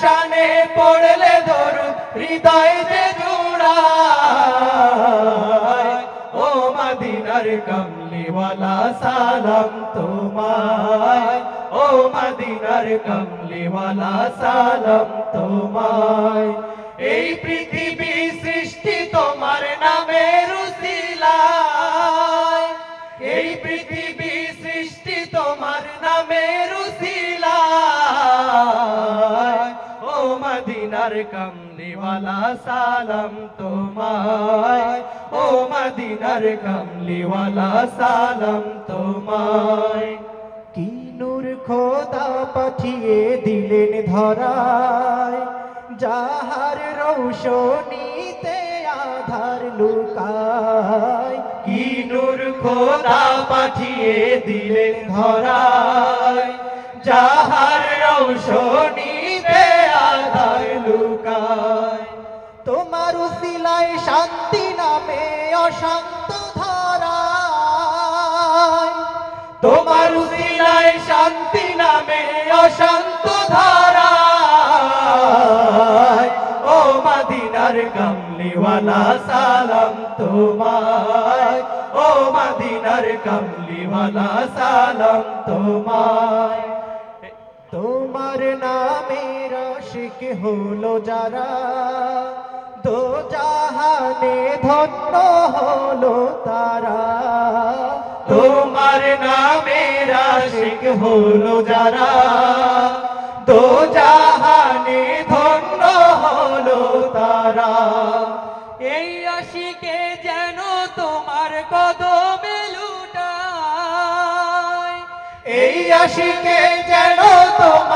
শানে পড়লে ধরু হৃদয় যে জুড়ায়। ও মদিনার কমলিওয়ালা, সালাম তোমায়। ও মদিনার কমলিওয়ালা, সালাম তোমায়। এই পৃথিবী মদিনার কমলিওয়ালা সালাম তোমায়। ও মদিনার কমলিওয়ালা সালাম তোমায়। কি নূর খোদা পাঠিয়ে দিলেন ধরায়। যাহার রৌশনীতে আধার লুকায়। কি নূর খোদা পাঠিয়ে দিলেন ধরায়। যাহার রৌশনীতে তোমার উসিলায় শান্তি নামে অশান্ত ধারায়। তোমার উসিলায় শান্তি নামে অশান্ত ধারায়। ও মদিনার কমলিওয়ালা সালাম তোমায়। ও মদিনার কমলিওয়ালা সালাম তোমায়। তোমার নামে রসিক হলো যারা দো ধন্য হলো তারা। তোমার নামে রাশিক হলো যারা। দো জাহানে ধন্য হলো তারা। এই আশিকে যেন তোমার কদমে লুটায়। এই আশিকে যেন তোমার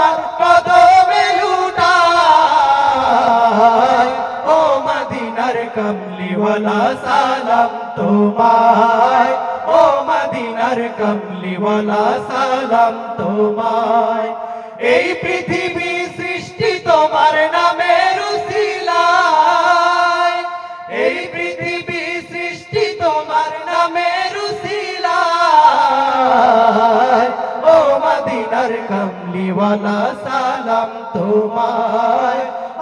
মদিনার কমলিওয়ালা সালাম তোমায়। ও মদিনার কমলিওয়ালা সালাম তোমায়। এই পৃথিবী সৃষ্টি তোমার নামের উসিলায়। এই পৃথিবী সৃষ্টি তোমার নামের উসিলায়। ও মদিনার কমলিওয়ালা সালাম তোমায়।